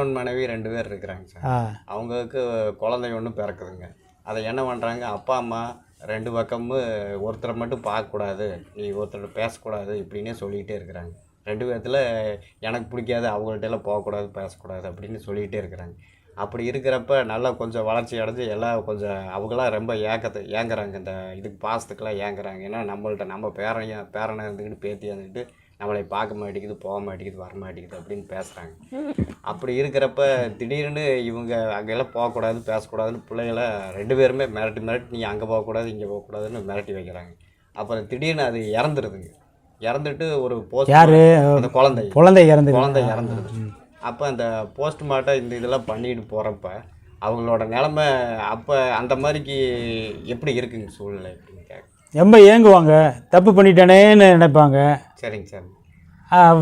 கணவன் மனைவி ரெண்டு பேர் இருக்கிறாங்க சார். அவங்களுக்கு குழந்தை ஒன்று பிறக்குதுங்க. அதை என்ன பண்ணுறாங்க அப்பா அம்மா ரெண்டு பக்கமும் ஒருத்தரை மட்டும் பார்க்கக்கூடாது. நீ ஒருத்தர் பேசக்கூடாது இப்படின்னே சொல்லிகிட்டே இருக்கிறாங்க. ரெண்டு பேர்த்தில் எனக்கு பிடிக்காது அவங்கள்ட்ட எல்லாம் போகக்கூடாது பேசக்கூடாது அப்படின்னு சொல்லிகிட்டே இருக்கிறாங்க. அப்படி இருக்கிறப்ப நல்லா கொஞ்சம் வளர்ச்சி அடைஞ்சு எல்லாம் கொஞ்சம் அவங்களாம் ரொம்ப ஏக்கத்தை ஏங்குறாங்க. இந்த இதுக்கு பாசத்துக்கெல்லாம் ஏங்குறாங்க. ஏன்னா நம்மள்ட்ட நம்ம பேரன் பேரனை இருந்துக்கிட்டு பேத்தி இருந்துக்கிட்டு நம்மளை பார்க்க மாட்டேங்குது போக மாட்டேங்குது வர மாட்டேங்குது அப்படின்னு பேசுகிறாங்க அப்படி இருக்கிறப்ப திடீர்னு இவங்க அங்கெல்லாம் போகக்கூடாது பேசக்கூடாதுன்னு பிள்ளைகளை ரெண்டு பேருமே மிரட்டி மிரட்டி நீ அங்கே போகக்கூடாது இங்கே போகக்கூடாதுன்னு மிரட்டி வைக்கிறாங்க. அப்புறம் திடீர்னு அது இறந்துருதுங்க. இறந்துட்டு ஒரு போஸ்ட் யாரு? அந்த குழந்தை. குழந்தை இறந்து குழந்தை இறந்துருது. அப்போ அந்த போஸ்ட்மார்ட்டம் இந்த இதெல்லாம் பண்ணிட்டு போகிறப்ப அவங்களோட நிலமை அப்போ அந்த மாதிரிக்கு எப்படி இருக்குங்க சூழ்நிலை அப்படின்னு கேட்க ரொம்ப ஏங்குவாங்க? தப்பு பண்ணிட்டேனேன்னு நினைப்பாங்க. சரிங்க சார்.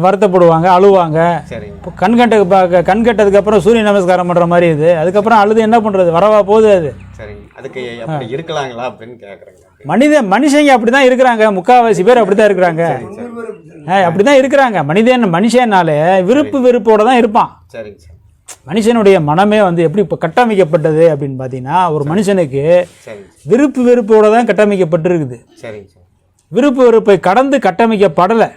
வருத்தப்படுவாங்க அழுவாங்க. சரிங்க. இப்போ கண் கட்ட பார்க்க கண் கட்டதுக்கு அப்புறம் சூரிய நமஸ்காரம் பண்ணுற மாதிரி இது. அதுக்கப்புறம் அழுது என்ன பண்ணுறது வரவா போகுது அது. சரிங்க அதுக்கு இருக்கலாங்களா அப்படின்னு கேட்குறேங்க மனித மனுஷங்க அப்படி தான் இருக்கிறாங்க. முக்கால்வாசி பேர் அப்படி தான் இருக்கிறாங்க அப்படி தான் இருக்கிறாங்க. மனிதன் மனுஷனாலே விருப்பு வெறுப்போட தான் இருப்பான். சரிங்க சார். மனுஷனுடைய மனமே வந்து எப்படி இப்போ கட்டமைக்கப்பட்டது அப்படின்னு பார்த்தீங்கன்னா ஒரு மனுஷனுக்கு விருப்பு வெறுப்போட தான் கட்டமைக்கப்பட்டிருக்குது. விருப்பு வெறுப்பை கடந்து கட்டமைக்கப்படலை.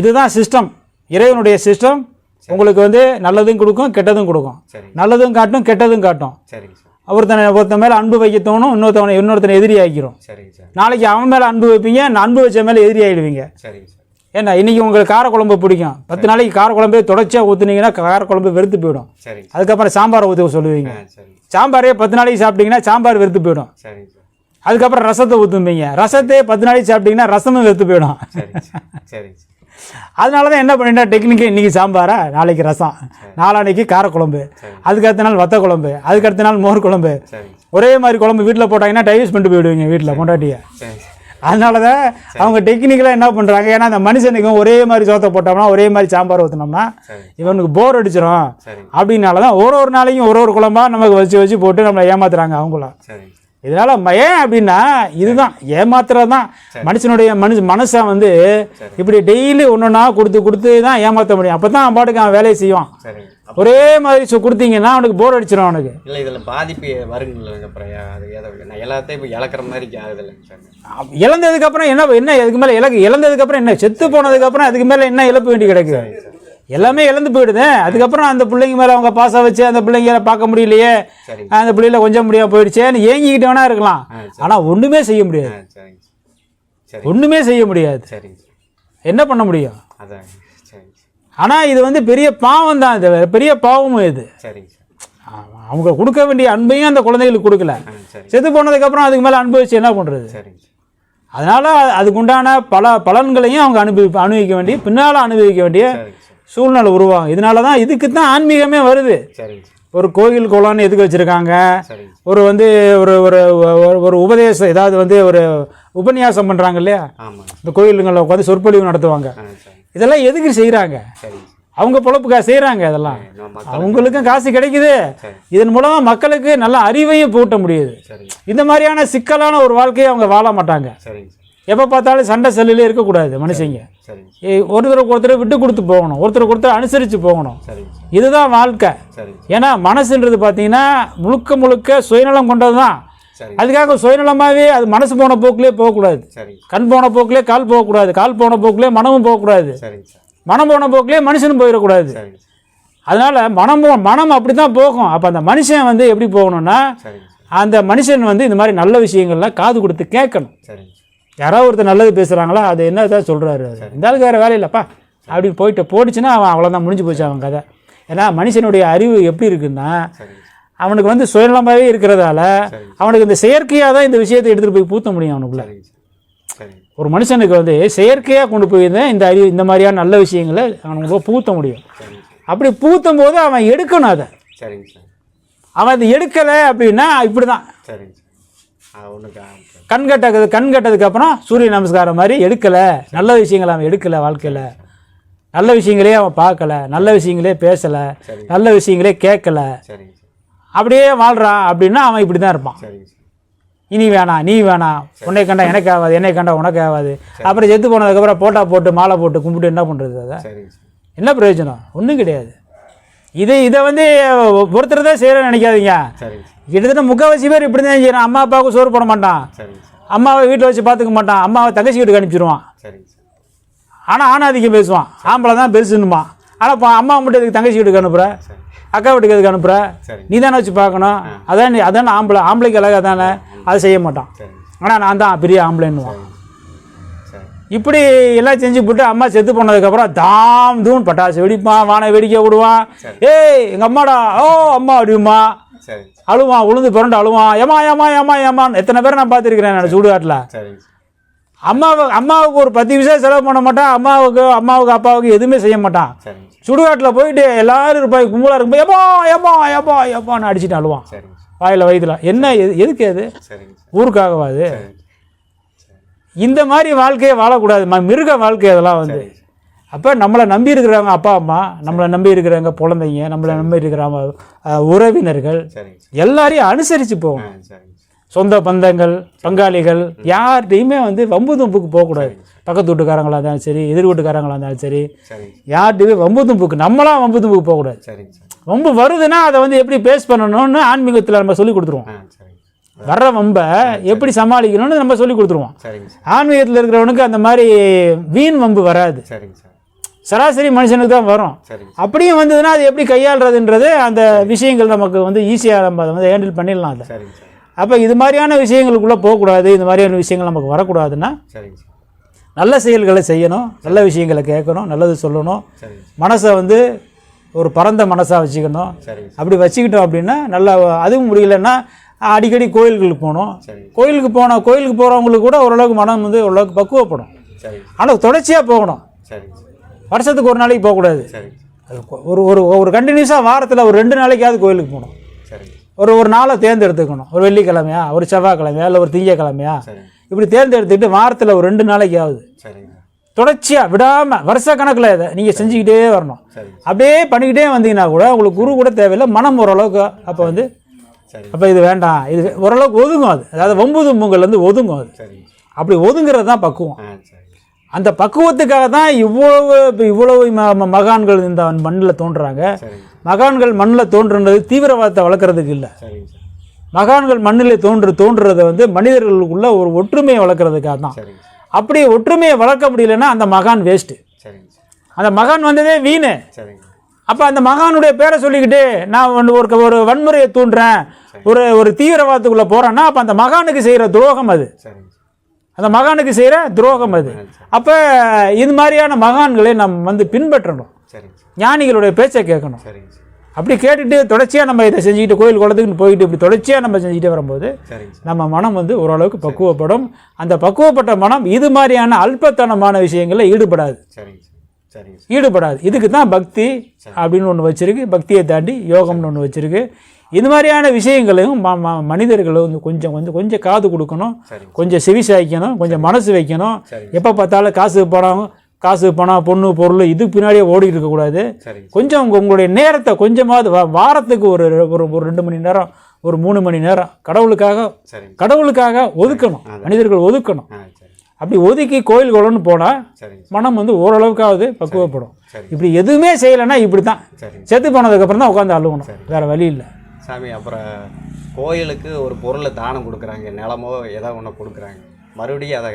இதுதான் சிஸ்டம் இறைவனுடைய சிஸ்டம் உங்களுக்கு வந்து நல்லதும் கொடுக்கும் கெட்டதும் கொடுக்கும். நல்லதும் காட்டும் கெட்டதும் காட்டும். ஒருத்தனை ஒருத்தன் மேலே அன்பு வைக்க தோணும் இன்னொருத்தவனை இன்னொருத்தனை எதிரி ஆக்கிரும். நாளைக்கு அவன் மேலே அன்பு வைப்பீங்க அன்பு வச்ச மேலே எதிரி ஆகிடுவீங்க ஏன்னா இன்னைக்கு உங்களுக்கு காரக்குழம்பு பிடிக்கும். பத்து நாளைக்கு காரக்குழம்பே தொடர்ச்சியாக ஊற்றுனீங்கன்னா காரக்குழம்பு வெறுத்து போயிடும். அதுக்கப்புறம் சாம்பாரை ஊற்ற சொல்லுவீங்க. சாம்பாரே பத்து நாளைக்கு சாப்பிட்டீங்கன்னா சாம்பார் வெறுத்து போயிடும். அதுக்கப்புறம் ரசத்தை ஊற்றும்பீங்க ரசத்தை பத்து நாளைக்கு சாப்பிட்டீங்கன்னா ரசமும் வெறுத்து போயிடும். அதனால தான் என்ன பண்ணிட்டா டெக்னிக்கு இன்றைக்கி சாம்பாரா? நாளைக்கு ரசம். நாளான்னைக்கு காரக்குழம்பு அதுக்கு அடுத்த நாள் வத்த குழம்பு. அதுக்கு அடுத்த நாள் மோர் குழம்பு. ஒரே மாதிரி குழம்பு வீட்டில் போட்டாங்கன்னா டைவர்ஸ் பண்ணிட்டு போயிடுவீங்க வீட்டில் சார். அதனால தான் அவங்க டெக்னிக்கலாக என்ன பண்ணுறாங்க ஏன்னா அந்த மனுஷனுக்கும் ஒரே மாதிரி சோத்தை போட்டோம்னா ஒரே மாதிரி சாம்பார் ஊற்றினோம்னா இவனுக்கு போர் அடிச்சிடும் அப்படின்னால தான் ஒரு ஒரு நாளைக்கும் ஒரு ஒரு குழம்பா நமக்கு வச்சு வச்சு போட்டு நம்மளை ஏமாத்துறாங்க அவங்களும் இதனால ஏன் அப்படின்னா இதுதான் ஏமாத்துறது தான் மனுஷனுடைய மனுஷ மனசை வந்து இப்படி டெய்லி ஒன்றொன்னா கொடுத்து கொடுத்து தான் ஏமாற்ற முடியும். அப்போ தான் பாட்டுக்கு அவன் வேலையை செய்வான். ஒரே மாதிரி கொடுத்தீங்கன்னா அவனுக்கு போர் அடிச்சிடும் அவனுக்கு. இல்லை இதில் பாதிப்பு அப்புறம் அது நான் எல்லாத்தையும் இப்போ இழக்கிற மாதிரி ஆகுது இல்லைங்க சார் அவ் இழந்ததுக்கு அப்புறம் என்ன என்ன இதுக்கு மேலே இலக்கு இழந்ததுக்கு அப்புறம் என்ன? செத்து போனதுக்கு அப்புறம் அதுக்கு மேலே என்ன இழப்பு வேண்டி கிடக்கு? எல்லாமே இழந்து போயிடுது. அதுக்கப்புறம் அந்த பிள்ளைங்க மேலே அவங்க பாசம் வச்சு அந்த பிள்ளைங்கள பார்க்க முடியலையே. அந்த பிள்ளைல கொஞ்சம் முடியாம போயிடுச்சேன்னு ஏங்கிக்கிட்டு வேணா இருக்கலாம். ஆனால் ஒன்றுமே செய்ய முடியாது. ஒன்றுமே செய்ய முடியாது. என்ன பண்ண முடியும்? ஆனால் இது வந்து பெரிய பாவம் தான் இது. பெரிய பாவமும் இது. அவங்க கொடுக்க வேண்டிய அன்பையும் அந்த குழந்தைகளுக்கு கொடுக்கல. செத்து போனதுக்கப்புறம் அதுக்கு மேலே அனுபவிச்சு என்ன பண்ணுறது அதனால் அதுக்குண்டான பல பலன்களையும் அவங்க அனுபவி அனுபவிக்க வேண்டிய பின்னால் அனுபவிக்க வேண்டிய சூழ்நிலை உருவாகும். இதனால தான் இதுக்கு தான் ஆன்மீகமே வருது. ஒரு கோயில் குளம்னு எதுக்கு வச்சுருக்காங்க? ஒரு வந்து ஒரு ஒரு ஒரு- உபதேசம் ஏதாவது வந்து ஒரு உபன்யாசம் பண்ணுறாங்க இல்லையா? இந்த கோயிலுங்களில் உட்காந்து சொற்பொழிவு நடத்துவாங்க. இதெல்லாம் எதுக்கு செய்கிறாங்க அவங்க பொழப்புக்கா செய்கிறாங்க இதெல்லாம்? அவங்களுக்கும் காசு கிடைக்குது. இதன் மூலமாக மக்களுக்கு நல்ல அறிவையும் பூட்ட முடியுது. இந்த மாதிரியான சிக்கலான ஒரு வாழ்க்கையை அவங்க வாழ மாட்டாங்க. எப்போ பார்த்தாலும் சண்டை செல்லிலே இருக்கக்கூடாது மனுஷங்க. ஒருத்தருக்கு ஒருத்தர் விட்டு கொடுத்து போகணும். ஒருத்தருக்கு ஒருத்தர் அனுசரித்து போகணும். இதுதான் வாழ்க்கை. ஏன்னா மனசுன்றது பார்த்தீங்கன்னா முழுக்க முழுக்க சுயநலம் கொண்டது தான் அதுக்காக சுயநலமாகவே அது மனசு போன போக்கிலே போகக்கூடாது. கண் போன போக்கிலே கால் போகக்கூடாது. கால் போன போக்கிலே மனமும் போகக்கூடாது. மனம் போன போக்கிலே மனுஷனும் போயிடக்கூடாது. அதனால் மனம் மனம் அப்படி தான் போகும். அப்போ அந்த மனுஷன் வந்து எப்படி போகணும்னா அந்த மனுஷன் வந்து இந்த மாதிரி நல்ல விஷயங்கள்லாம் காது கொடுத்து கேட்கணும். யாராவது ஒருத்தர் நல்லது பேசுகிறாங்களா அது என்ன தான் சொல்கிறாரு இந்த ஆளுக்கு வேறு வேலை இல்லைப்பா. அப்படின்னு போயிட்டு போட்டுச்சுன்னா அவன் அவ்வளோதான் முடிஞ்சு போச்சு அவன் கதை. ஏன்னா மனுஷனுடைய அறிவு எப்படி இருக்குன்னா அவனுக்கு வந்து சுயநலமாகவே இருக்கிறதால. அவனுக்கு இந்த செயற்கையாக தான் இந்த விஷயத்தை எடுத்துகிட்டு போய் பூத்த முடியும் அவனுக்குள்ள. ஒரு மனுஷனுக்கு வந்து செயற்கையாக கொண்டு போய் தான் இந்த அறிவு இந்த மாதிரியான நல்ல விஷயங்களை அவனுக்கு பூத்த முடியும். அப்படி பூத்தும் போது அவன் எடுக்கணும் அதை. அவன் அதை எடுக்கலை அப்படின்னா இப்படி தான் சரிங்க சார் ஆ ஒன்றுக்கு கண் கட்டது கண் கட்டதுக்கு அப்புறம் சூரிய நமஸ்காரம் மாதிரி எடுக்கலை. நல்ல விஷயங்களை அவன் எடுக்கலை வாழ்க்கையில். நல்ல விஷயங்களே அவன் பார்க்கல. நல்ல விஷயங்களே பேசலை. நல்ல விஷயங்களே கேட்கல. அப்படியே வாழ்கிறான் அப்படின்னா அவன் இப்படி தான் இருப்பான் இனி வேணாம் நீ வேணாம் உன்னை கண்டா எனக்கு ஆகாது என்னை கண்டா உனக்கு ஆகாது. அப்புறம் செத்து போனதுக்கப்புறம் போட்டா போட்டு மாலை போட்டு கும்பிட்டு என்ன பண்ணுறது அதை? என்ன பிரயோஜனம்? ஒன்றும் கிடையாது. இது இதை வந்து ஒருத்தர் தான் செய்கிறேன்னு நினைக்காதீங்க கிட்டத்தட்ட முக்கால்வாசி பேர் இப்படி தான் செய்கிறான் அம்மா அப்பாவுக்கு சோறு போட மாட்டான். அம்மாவை வீட்டில் வச்சு பார்த்துக்க மாட்டான். அம்மாவை தங்கச்சி வீட்டுக்கு அனுப்பிச்சிடுவான் ஆனால் ஆணாதிக்கம் பேசுவான். ஆம்பளை தான் பெருசுன்னுமா ஆனால் அம்மா மட்டும் எதுக்கு தங்கச்சி வீட்டுக்கு அனுப்புகிற அக்கா வீட்டுக்கு எதுக்கு அனுப்புகிற நீ தானே வச்சு பார்க்கணும். அதான் நீ அதான் ஆம்பளை ஆம்பளைக்கு அழகா தானே அதை செய்ய மாட்டான். ஆனால் நான் தான் பெரிய ஆம்பளைன்னுவான். இப்படி எல்லாம் செஞ்சு போட்டு அம்மா செத்து போனதுக்கப்புறம் தாம் தூண் பட்டாசு வெடிப்பான் வானை வெடிக்க விடுவான் ஏய் எங்கள் அம்மாடா ஓ அம்மா அப்படிமா அழுவான் உளுந்து புரண்டு அழுவான் ஏமா ஏமா ஏமா ஏமான்னு எத்தனை பேர் நான் பார்த்துருக்கிறேன் நான் சுடுகாட்டில். சரிங்க சார். அம்மாவை அம்மாவுக்கு ஒரு பத்து விஷயம் செலவு பண்ண மாட்டான். அம்மாவுக்கு அம்மாவுக்கு அப்பாவுக்கு எதுவுமே செய்ய மாட்டான். சுடுகாட்டில் போயிட்டு எல்லாரும் இருப்பாங்க கும்பலாக இருக்கும்போது ஏப்பா ஏப்பா ஏப்பா ஏப்பான்னு அடிச்சுட்டு அழுவான். வாயில் வயிற்றுல என்ன எது எதுக்கு அது? ஊருக்காகவா அது? இந்த மாதிரி வாழ்க்கையை வாழக்கூடாது. மிருக வாழ்க்கை அதெல்லாம் வந்து. அப்போ நம்மளை நம்பி இருக்கிறவங்க அப்பா அம்மா நம்மளை நம்பி இருக்கிறவங்க குழந்தைங்க நம்மளை நம்பி இருக்கிறவங்க அஹ், உறவினர்கள் எல்லாரையும் அனுசரித்து சார் சொந்த பந்தங்கள் பங்காளிகள் யார்கிட்டையுமே வந்து வம்பு தும்புக்கு போகக்கூடாது. பக்கத்து வீட்டுக்காரங்களா இருந்தாலும் சரி எதிர் வீட்டுக்காரங்களா இருந்தாலும் சரி யார்கிட்டையுமே வம்பு தும்புக்கு நம்மளாம் வம்பு தும்புக்கு போகக்கூடாது. வம்பு வருதுன்னா அதை வந்து எப்படி பேஸ் பண்ணணும்னு ஆன்மீகத்தில் நம்ம சொல்லி கொடுத்துருவோம். வர்ற வம்பை எப்படி சமாளிக்கணும்னு நம்ம சொல்லி கொடுத்துருவோம். ஆன்மீகத்தில் இருக்கிறவனுக்கு அந்த மாதிரி வீண் வம்பு வராது. சராசரி மனுஷனுக்கு தான் வரும். அப்படியும் வந்ததுன்னா அது எப்படி கையாளுறதுன்றது அந்த விஷயங்கள் நமக்கு வந்து ஈஸியாக நம்ம அதை வந்து ஹேண்டில் பண்ணிடலாம் அதை. அப்போ இது மாதிரியான விஷயங்களுக்குள்ளே போகக்கூடாது இந்த மாதிரியான விஷயங்கள் நமக்கு வரக்கூடாதுன்னா நல்ல செயல்களை செய்யணும் நல்ல விஷயங்களை கேட்கணும் நல்லது சொல்லணும். மனசை வந்து ஒரு பரந்த மனசாக வச்சுக்கணும். அப்படி வச்சுக்கிட்டோம் அப்படின்னா நல்லா அதுவும் முடியலன்னா அடிக்கடி கோயில்களுக்கு போகணும் சரிங்க கோயிலுக்கு போனோம் கோயிலுக்கு போகிறவங்களுக்கு கூட ஓரளவுக்கு மனம் வந்து ஓரளவுக்கு பக்குவப்படும். ஆனால் தொடர்ச்சியாக போகணும். வருஷத்துக்கு ஒரு நாளைக்கு போகக்கூடாது. ஒரு ஒரு ஒரு கண்டினியூஸாக வாரத்தில் ஒரு ரெண்டு நாளைக்காவது கோயிலுக்கு போகணும். ஒரு ஒரு நாளை தேர்ந்தெடுத்துக்கணும். ஒரு வெள்ளிக்கிழமையா ஒரு செவ்வாய்க்கிழமையா இல்லை ஒரு திங்கக்கிழமையா. இப்படி தேர்ந்தெடுத்துக்கிட்டு வாரத்தில் ஒரு ரெண்டு நாளைக்கு ஆகுது சரிங்க. தொடர்ச்சியாக விடாமல் வருஷ கணக்கில் இதை நீங்கள் செஞ்சுக்கிட்டே வரணும். அப்படியே பண்ணிக்கிட்டே வந்தீங்கன்னா கூட உங்களுக்கு குரு கூட தேவையில்லை மனம் ஓரளவுக்கு அப்போ வந்து அப்போ இது வேண்டாம். இது ஓரளவுக்கு ஒதுங்கும் அது. அதாவது ஒம்பு தும்புங்கள்லேருந்து ஒதுங்கும் அது. அப்படி ஒதுங்கிறது தான் பக்குவம். அந்த பக்குவத்துக்காக தான் இவ்வளவு இப்போ இவ்வளவு மகான்கள் இந்த மண்ணில் தோன்றுறாங்க. மகான்கள் மண்ணில் தோன்றுனது தீவிரவாதத்தை வளர்க்குறதுக்கு இல்லை. மகான்கள் மண்ணில் தோன்று தோன்றுறதை வந்து மனிதர்களுக்குள்ள ஒரு ஒற்றுமையை வளர்க்குறதுக்காக தான். அப்படி ஒற்றுமையை வளர்க்க முடியலன்னா அந்த மகான் வேஸ்ட்டு அந்த மகான் வந்ததே வீணு. அப்போ அந்த மகானுடைய பேரை சொல்லிக்கிட்டு நான் ஒரு ஒரு வன்முறையை தூண்டுறேன். ஒரு ஒரு தீவிரவாதத்துக்குள்ளே போகிறேன்னா அப்போ அந்த மகானுக்கு செய்கிற துரோகம் அது. அந்த மகானுக்கு செய்கிற துரோகம் அது. அப்போ இது மாதிரியான மகான்களை நம்ம வந்து பின்பற்றணும். ஞானிகளுடைய பேச்சை கேட்கணும். அப்படி கேட்டுட்டு தொடர்ச்சியாக நம்ம இதை செஞ்சுக்கிட்டு கோயில் குளத்துக்கு போயிட்டு இப்படி தொடர்ச்சியாக நம்ம செஞ்சுக்கிட்டே வரும்போது நம்ம மனம் வந்து ஓரளவுக்கு பக்குவப்படும். அந்த பக்குவப்பட்ட மனம் இது மாதிரியான அல்பத்தனமான விஷயங்களில் ஈடுபடாது. சரிங்க சார் சரிங்க சார். ஈடுபடாது. இதுக்கு தான் பக்தி அப்படின்னு ஒன்று வச்சிருக்கு. பக்தியை தாண்டி யோகம்னு ஒன்று வச்சிருக்கு. இது மாதிரியான விஷயங்களையும் ம- ம- மனிதர்களும் வந்து கொஞ்சம் கொஞ்சம் கொஞ்சம் காது கொடுக்கணும். கொஞ்சம் செவி சாய்க்கணும். கொஞ்சம் மனசு வைக்கணும். எப்போ பார்த்தாலும் காசு பணம் காசு பணம் பொண்ணு பொருள் இது பின்னாடியே ஓடிட்டு இருக்கக்கூடாது. கொஞ்சம் உங்க- உங்களுடைய நேரத்தை கொஞ்சமாவது வாரத்துக்கு ஒரு ஒரு ஒரு ரெண்டு மணி நேரம் ஒரு மூணு மணி நேரம் கடவுளுக்காக கடவுளுக்காக ஒதுக்கணும். மனிதர்கள் ஒதுக்கணும். அப்படி ஒதுக்கி கோயில் குளம்னு போனால் மனம் வந்து ஓரளவுக்காவது பக்குவப்படும். இப்படி எதுவுமே செய்யலைன்னா இப்படி தான் செத்து போனதுக்கப்புறம் தான் உட்காந்து அழுகணும் வேற வழி இல்லை. சாமி அப்புறம் கோயிலுக்கு ஒரு பொருளை தானம் கொடுக்குறாங்க நிலமோ ஏதோ ஒன்று கொடுக்குறாங்க. மறுபடியும் அதை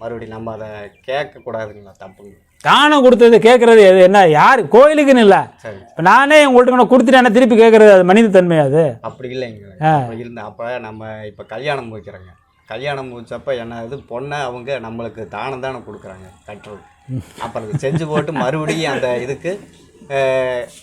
மறுபடியும் நம்ம அதை கேட்கக்கூடாதுங்களா தப்புங்க? தானம் கொடுத்தது கேட்கறது எது? என்ன யார்? கோயிலுக்குன்னு இல்லை. சரி. இப்போ நானே உங்கள்கிட்ட நான் கொடுத்துட்டேன் திருப்பி கேட்கறது? அது மனித தன்மை அது? அப்படி இல்லைங்க. அப்ப இருந்த அப்போ நம்ம இப்போ கல்யாணம் வைக்கிறோங்க கல்யாணம் முடிச்சப்ப என்ன இது பொண்ணை அவங்க நம்மளுக்கு தானம் தானே கொடுக்குறாங்க கட்டுறது அப்புறம் செஞ்சு போட்டு மறுபடியும் அந்த இதுக்கு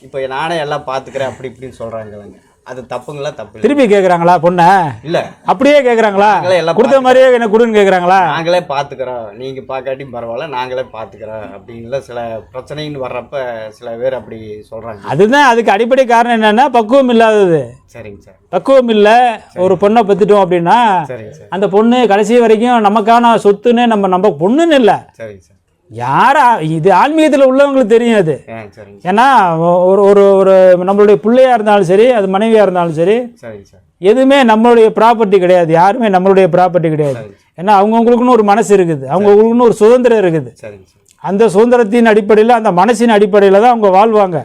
இப்போ நானே எல்லாம் பார்த்துக்கிறேன் அப்படி இப்படின்னு சொல்கிறாங்களேங்க அது தப்புங்களா? தப்பு திருப்பி கேட்குறாங்களா பொண்ணை? இல்லை. அப்படியே கேட்குறாங்களா எல்லாம் கொடுத்த மாதிரியே என்ன கொடுன்னு கேட்குறாங்களா நாங்களே பார்த்துக்கிறோம். நீங்கள் பார்க்காட்டியும் பரவாயில்ல நாங்களே பார்த்துக்கிறோம். அப்படின்ல சில பிரச்சனைன்னு வர்றப்ப சில பேர் அப்படி சொல்கிறாங்க அதுதான் அதுக்கு அடிப்படை காரணம் என்னன்னா பக்குவம் இல்லாதது. சரிங்க சார். பக்குவம் இல்லை ஒரு பொண்ணை பத்துட்டோம் அப்படின்னா அந்த பொண்ணு கடைசி வரைக்கும் நமக்கான சொத்துன்னு நம்ம நம்ம பொண்ணுன்னு இல்லை. சரிங்க சார். யாரா இது ஆன்மீகத்தில் உள்ளவங்களுக்கு தெரியும் அது. ஏன்னா ஒரு ஒரு ஒரு நம்மளுடைய பிள்ளையா இருந்தாலும் சரி அது மனைவியா இருந்தாலும் சரி எதுவுமே நம்மளுடைய ப்ராப்பர்ட்டி கிடையாது. யாருமே நம்மளுடைய ப்ராப்பர்ட்டி கிடையாது. ஏன்னா அவங்கவுங்களுக்குன்னு ஒரு மனசு இருக்குது. அவங்கவுங்களுக்குன்னு ஒரு சுதந்திரம் இருக்குது. அந்த சுதந்திரத்தின் அடிப்படையில் அந்த மனசின் அடிப்படையில் தான் அவங்க வாழ்வாங்க.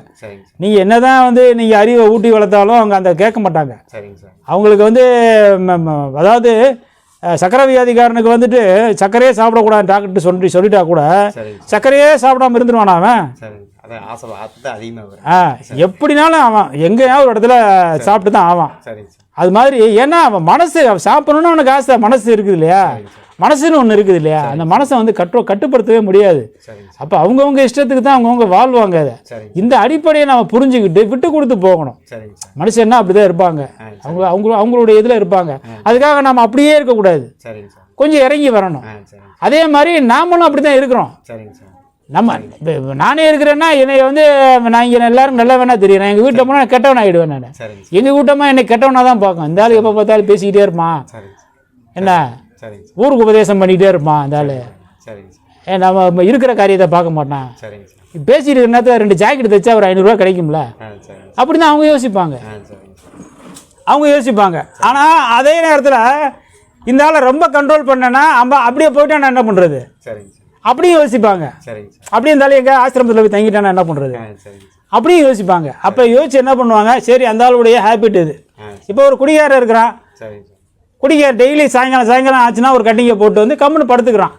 நீங்கள் என்ன தான் வந்து நீங்கள் அறிவை ஊட்டி வளர்த்தாலும் அவங்க அந்த கேட்க மாட்டாங்க. அவங்களுக்கு வந்து அதாவது சக்கரை வியாதிக்காரனுக்கு வந்துட்டு சர்க்கரையே சாப்பிடக்கூடாது டாக்டர் சொல்லி சொல்லிட்டா கூட சரிங்க சர்க்கரையே சாப்பிடாம இருந்துருவானா அவன்? ஆ எப்படினாலும் அவன் எங்கேயாவது ஒரு இடத்துல சாப்பிட்டு தான் ஆவான். அது மாதிரி ஏன்னா அவன் மனசு சாப்பிடணும்னு அவனுக்கு ஆசை மனசு இருக்குது இல்லையா? மனசுன்னு ஒன்று இருக்குது இல்லையா? அந்த மனசை வந்து கட்டு கட்டுப்படுத்தவே முடியாது. அப்போ அவங்கவுங்க இஷ்டத்துக்கு தான் அவங்கவுங்க வாழ்வாங்க அதை. இந்த அடிப்படையை நம்ம புரிஞ்சுக்கிட்டு விட்டு கொடுத்து போகணும். மனுஷன்னா அப்படி தான் இருப்பாங்க. அவங்க அவங்க அவங்களுடைய இதில் இருப்பாங்க. அதுக்காக நம்ம அப்படியே இருக்கக்கூடாது. கொஞ்சம் இறங்கி வரணும். அதே மாதிரி நாமளும் அப்படி தான் இருக்கிறோம் நம்ம நானே இருக்கிறேன்னா என்னை வந்து நான் இங்கே எல்லாரும் நல்லா வேணா தெரியும் நான் எங்கள் வீட்டில் போனால் கெட்டவன் ஆகிடுவேன் நான் எங்கள் கூட்டமாக என்னை கெட்டவனாக தான் பார்க்கும். இந்த ஆள் எப்போ பார்த்தாலும் பேசிக்கிட்டே இருப்பான். என்ன? ஊருக்கு உபதேசம் பண்ணிக்கிட்டே இருப்பான் அந்த ஆள் சரிங்க சார் ஏ, நம்ம இருக்கிற காரியத்தை பார்க்க மாட்டான் பேசிட்டு நேரத்தில் ரெண்டு ஜாக்கெட் தைச்சா ஒரு ஐநூறுரூவா கிடைக்கும்ல அப்படி தான் அவங்க யோசிப்பாங்க அவங்க யோசிப்பாங்க ஆனால் அதே நேரத்தில் இந்த ஆளை ரொம்ப கண்ட்ரோல் பண்ணேன்னா அம்ப அப்படியே போயிட்டா நான் என்ன பண்ணுறது அப்படியும் யோசிப்பாங்க அப்படியே இருந்தாலும் எங்கள் ஆசிரமத்தில் போய் தங்கிட்டானா என்ன பண்ணுறது அப்படியும் யோசிப்பாங்க அப்போ யோசிச்சு என்ன பண்ணுவாங்க சரி அந்த ஆளுடைய ஹேபிட் இது இப்போ ஒரு குடிகாரர் இருக்கிறான் குடிகார டெய்லி சாயங்காலம் சாயங்காலம் ஆச்சுன்னா ஒரு கட்டிங்கை போட்டு வந்து கம்முன்னு படுத்துக்கிறான்.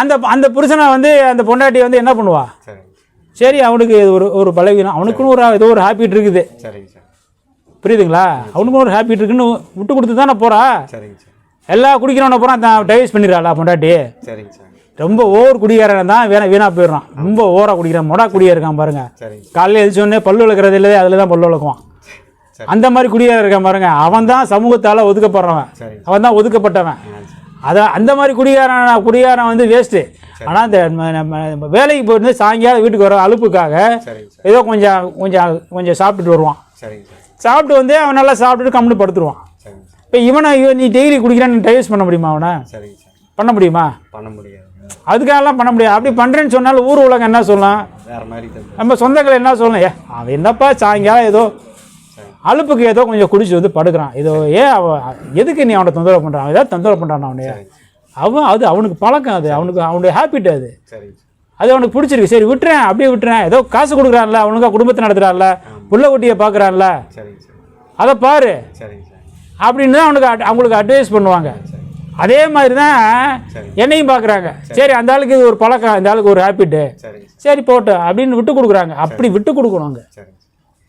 அந்த அந்த புருஷனை வந்து அந்த பொண்டாட்டி வந்து என்ன பண்ணுவா? சரி அவனுக்கு இது ஒரு ஒரு பலவீனம் அவனுக்குன்னு ஒரு ஏதோ ஒரு ஹேபிட் இருக்குது. புரியுதுங்களா? அவனுக்கும் ஒரு ஹேபிட் இருக்குன்னு விட்டு கொடுத்து தானே போறா? எல்லா குடிக்கிறவனை பூரா தான் டைவர்ஸ் பண்ணிடுறாளா பொண்டாட்டி? ரொம்ப ஓவர் குடிகாரன் தான் வீணா வீணா போயிடுறான். ரொம்ப ஓவரா குடிக்கிறான். மொடா குடியா இருக்கான் பாருங்க. காலையில் எழுதிச்ச உடனே பல்லு விளக்குறது இல்லை அதில் தான் பல்லு விளக்குவான். அந்த மாதிரி குடியார இருக்கான் பாருங்க. அவன் தான் சமூகத்தால் ஒதுக்கப்படுறவன். அவன் தான் ஒதுக்கப்பட்டவன். அதான் அந்த மாதிரி குடிகாரன் குடிகாரன் வந்து வேஸ்ட்டு ஆனால் இந்த நம்ம வேலைக்கு போயிட்டு சாயங்காலம் வீட்டுக்கு வர சார் ஏதோ கொஞ்சம் கொஞ்சம் கொஞ்சம் சாப்பிட்டுட்டு வருவான். சாப்பிட்டு வந்து அவன் நல்லா சாப்பிட்டுட்டு கம்முன்னு படுத்துருவான். இப்போ இவனை இவன் நீ டெய்லி குடிக்கிறான்னு டைவர்ஸ் பண்ண முடியுமா அவனை? பண்ண முடியுமா? பண்ண முடியாது. அதுக்காகலாம் பண்ண முடியாது. அப்படி பண்ணுறேன்னு சொன்னாலும் ஊர் உலகம் என்ன சொல்லலாம்? நம்ம சொந்தங்கள் என்ன சொல்லலாம்? ஏ அவன் என்னப்பா சாயங்காலம் ஏதோ அலுப்புக்கு ஏதோ கொஞ்சம் குடிச்சு வந்து படுக்கிறான். ஏதோ ஏன் அவன் எதுக்கு நீ அவனை தொந்தரவு பண்ணுறான் ஏதாவது தொந்தரவு பண்ணுறான் அவனைய? அவன் அது அவனுக்கு பழக்கம் அது. அவனுக்கு அவனுடைய ஹேபிட் அது. அது அவனுக்கு பிடிச்சிருக்கு. சரி விட்டுறேன் அப்படியே விட்டுறேன். ஏதோ காசு கொடுக்குறான்ல அவனுக்கு குடும்பத்தை நடத்துறான்ல புள்ள குட்டியை பார்க்குறான்ல. அதை பாரு. அப்படின்னு தான் அவனுக்கு அவங்களுக்கு அட்வைஸ் பண்ணுவாங்க. அதே மாதிரி தான். என்னையும் பார்க்குறாங்க. சரி. அந்த ஆளுக்கு இது ஒரு பழக்கம் இந்த ஆளுக்கு ஒரு ஹேபிட்டு சரிங்க சார் போட்டு அப்படின்னு விட்டு கொடுக்குறாங்க. அப்படி விட்டு கொடுக்கணுங்க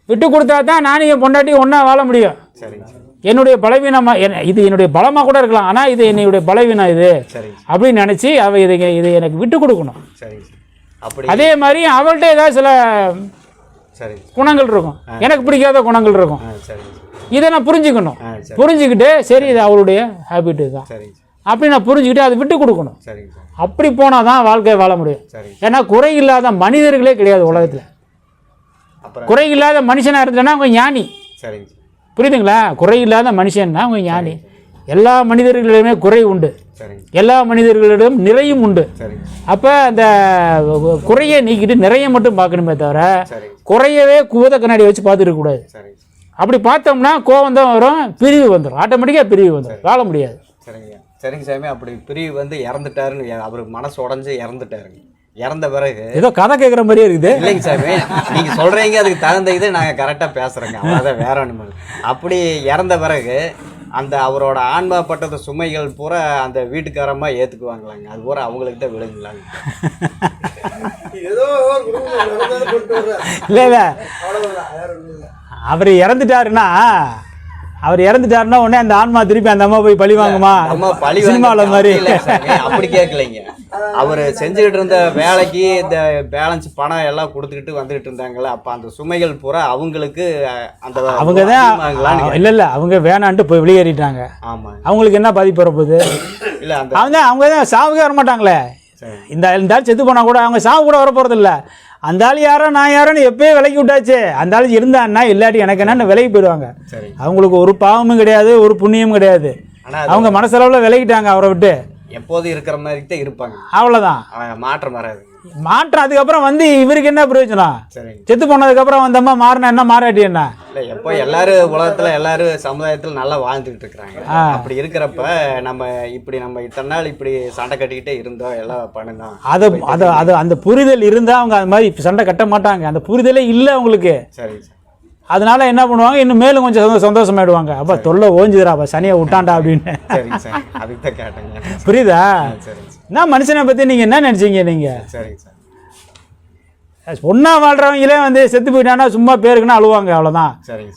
விட்டு கொடுத்தா தான் நானும் என் பொண்டாட்டி ஒன்றா வாழ முடியும். என்னுடைய பலவீனமா என்ன- இது என்னுடைய பலமாக கூட இருக்கலாம். ஆனால் இது என்னுடைய பலவீனம் இது. அப்படின்னு நினச்சி அவ இதை இதை எனக்கு விட்டு கொடுக்கணும். அதே மாதிரி அவள்கிட்ட ஏதாவது சில குணங்கள் இருக்கும். எனக்கு பிடிக்காத குணங்கள் இருக்கும். இதை நான் புரிஞ்சுக்கணும். புரிஞ்சுக்கிட்டு சரி இது அவளுடைய ஹேபிட் தான். அப்படி நான் புரிஞ்சுக்கிட்டு அதை விட்டு கொடுக்கணும். அப்படி போனால் தான் வாழ்க்கை வாழ முடியும். ஏன்னா குறை இல்லாத மனிதர்களே கிடையாது உலகத்தில். குறை இல்லாத மனுஷனாக இருந்தேன்னா அவங்க ஞானி. சரிங்க சார். புரியுதுங்களா? குறை இல்லாத மனுஷன்னா அவங்க ஞானி. எல்லா மனிதர்களிடமே குறை உண்டு. எல்லா மனிதர்களிடம் நிறையும் உண்டு. அப்போ அந்த குறையை நீக்கிட்டு நிறைய மட்டும் பார்க்கணுமே தவிர குறையவே கூத கண்ணாடி வச்சு பார்த்துட்டு கூடாது சரிங்க சார். அப்படி பார்த்தோம்னா கோவம் தான் வரும் பிரிவு வந்துடும் ஆட்டோமேட்டிக்காக பிரிவு வந்துடும் வாழ முடியாது. சரிங்க. சரிங்க சாமி அப்படி பிரிவு வந்து இறந்துட்டாருன்னு அவர் மனசு உடஞ்சு இறந்துட்டாருங்க. இறந்த பிறகு ஏதோ கதை கேட்குற மாதிரியே இருக்குது. இல்லைங்க சாமி. நீங்க சொல்றீங்க அதுக்கு தகுந்த இது நாங்க கரெக்டா பேசுறோங்க. அவ்வளோதான் வேற ஒன்றும். அப்படி இறந்த பிறகு அந்த அவரோட ஆன்மா பட்டத சுமைகள் பூரா அந்த வீட்டுக்காரமா ஏத்துக்குவாங்களாங்க. அது பூரா அவங்களுக்கு தான் வர்றாரு. இல்லை இல்லை. அவர் இறந்துட்டாருன்னா அவர் இறந்துட்டாருன்னா உடனே அந்த ஆன்மா திருப்பி அந்த அம்மா போய் பழி வாங்குமா? சினிமாவில் மாதிரி. அப்படி கேட்கலைங்க. அவர் செஞ்சுக்கிட்டு இருந்த வேலைக்கு இந்த பேலன்ஸ் பணம் எல்லாம் கொடுத்துக்கிட்டு வந்துகிட்டு இருந்தாங்கல்ல அப்ப அந்த சுமைகள் பூரா அவங்களுக்கு அந்த அவங்க தான். இல்லை இல்லை அவங்க வேணான்ட்டு போய் வெளியேறிட்டாங்க. ஆமாங்க அவங்களுக்கு என்ன பாதிப்பு வரப்போகுது? இல்ல அந்த அவங்க அவங்க தான் சாவுக்கே வர மாட்டாங்களே சரி. இந்த இந்த ஆள் செத்து போனால் கூட அவங்க சாவு கூட வர இல்லை அந்த ஆள் யாரோ நான் யாரோன்னு எப்பயே விலைக்கு விட்டாச்சு. அந்த ஆள் இருந்தான்னா இல்லாட்டி எனக்கு என்னன்னு விலைக்கு போயிடுவாங்க. அவங்களுக்கு ஒரு பாவமும் கிடையாது ஒரு புண்ணியமும் கிடையாது. அவங்க மனசளவில் விலகிட்டாங்க அவரை விட்டு. எப்போதும் இருக்கிற மாதிரி தான் இருப்பாங்க அவ்வளோதான் மாற்றம் வராது. மாற்றம் அதுக்கப்புறம் வந்து இவருக்கு என்ன பிரயோஜனம்? சரிங்க. செத்து போனதுக்கப்புறம் வந்தம்மா மாறின என்ன மாறாட்டி என்ன? இல்லை எப்போ எல்லாரும் உலகத்தில் எல்லாரும் சமுதாயத்தில் நல்லா வாழ்ந்துக்கிட்டு இருக்கிறாங்க. அப்படி இருக்கிறப்ப நம்ம இப்படி நம்ம இத்தனை நாள் இப்படி சண்டை கட்டிக்கிட்டே இருந்தோம் எல்லாம் பண்ணணும் அது அது அது அந்த புரிதல் இருந்தால் அவங்க அது மாதிரி சண்டை கட்ட மாட்டாங்க. அந்த புரிதலே இல்லை அவங்களுக்கு. சார். அதனால என்ன பண்ணுவாங்க? இன்னும் மேலும் கொஞ்சம் சந்தோ- சந்தோஷமாயிடுவாங்க. அப்போ தொல்லை ஓஞ்சுதுடா அப்போ. சனியை விட்டான்டா அப்படின்னு. புரியுதா? என்ன மனுஷனை பற்றி நீங்கள் என்ன நினச்சிங்க சார் ஒன்றா வாழ்கிறவங்களே வந்து செத்து போயிட்டானா சும்மா பேருக்குன்னா அழுவாங்க அவ்வளோதான்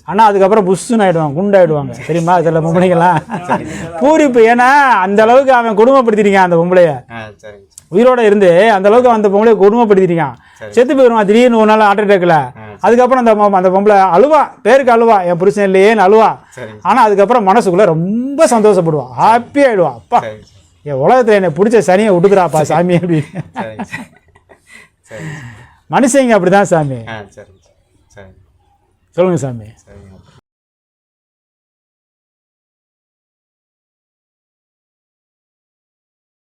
ஆனால் அதுக்கப்புறம் புஷ்ஷுன்னு ஆயிடுவாங்க குண்டாயிடுவாங்க. தெரியுமா? சில பொம்பளைங்களாம் பூரிப்பு ஏன்னா அந்த அளவுக்கு அவன் கொடுமைப்படுத்திருக்கான் அந்த பொம்பளைய. உயிரோட இருந்து அந்த அளவுக்கு அந்த பொம்பளைய கொடுமைப்படுத்திருக்கான் செத்து போயிடுவான் திடீர்னு ஒரு நாள் ஹார்ட் அட்டாக்ல அதுக்கப்புறம் அந்த அந்த பொம்பளை அழுவா பேருக்கு அழுவா என் புருஷன் இல்லையேன்னு அழுவா. ஆனால் அதுக்கப்புறம் மனசுக்குள்ள ரொம்ப சந்தோஷப்படுவான் ஹாப்பி ஆயிடுவான் அப்பா என் உலகத்தில் என்னை பிடிச்ச சனியை விட்டுக்குறாப்பா சாமி அப்படின்னு சார் மனுஷங்க அப்படிதான் சாமி. ஆ சரிங்க சார். சரிங்க சொல்லுங்க சாமி.